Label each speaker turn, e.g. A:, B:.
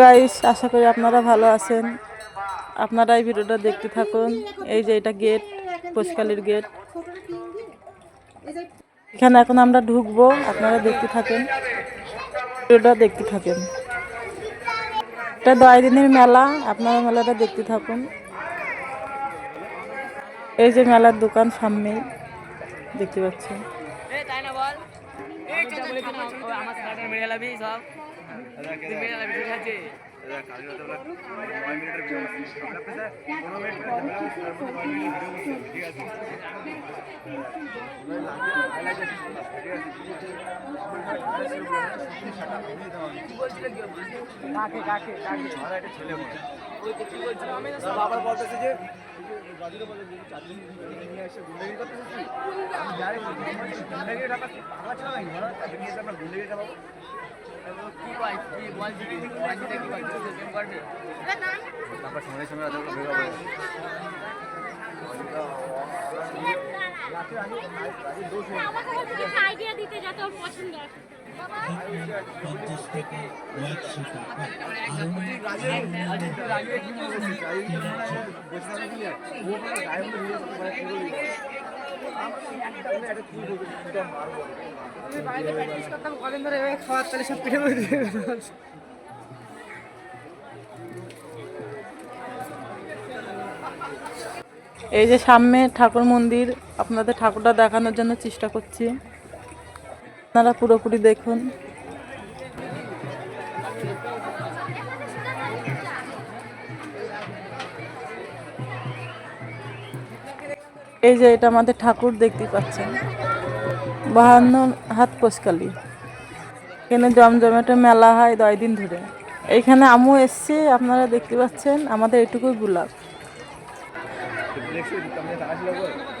A: Guys আশা করি আপনারা ভালো আছেন। আপনারা এই ভিডিওটা দেখতে থাকুন। এই যে এটা গেট পোষকালির গেট এখানে এখন আমরা ঢুকবো। আপনারা দেখতে থাকেন। ভিডিওটা দেখতে থাকেন। এটা দশ দিনের মেলা। আপনারা মেলাটা দেখতে থাকুন। এই যে মেলার দোকান সামনেই। দেখতে পাচ্ছেন।
B: আছে কাকে কাকে কাকে? একটা ছেলে না
C: বলতেছে যে
B: কি বলছি?
C: তারপর হবে
D: আমাকে আইডিয়া দিতে যাতে ওর পছন্দ আছে
E: পঞ্চাশ থেকে একশো টাকা
B: আমি বাড়িতে প্র্যাকটিস করতাম, কদিন ধরে খাওয়ার তাহলে সব পিঠে
A: এই যে সামনে ঠাকুর মন্দির, আপনাদের ঠাকুরটা দেখানোর জন্য চেষ্টা করছি। আপনারা পুরোপুরি দেখুন। এই যে এটা আমাদের ঠাকুর দেখতে পাচ্ছেন। বাহান্ন হাত পোষকালি এখানে জমজমাটে মেলা হয় দশ দিন ধরে। এইখানে আমু এসছে, আপনারা দেখতে পাচ্ছেন, আমাদের এটুকুই গুলাব
E: আই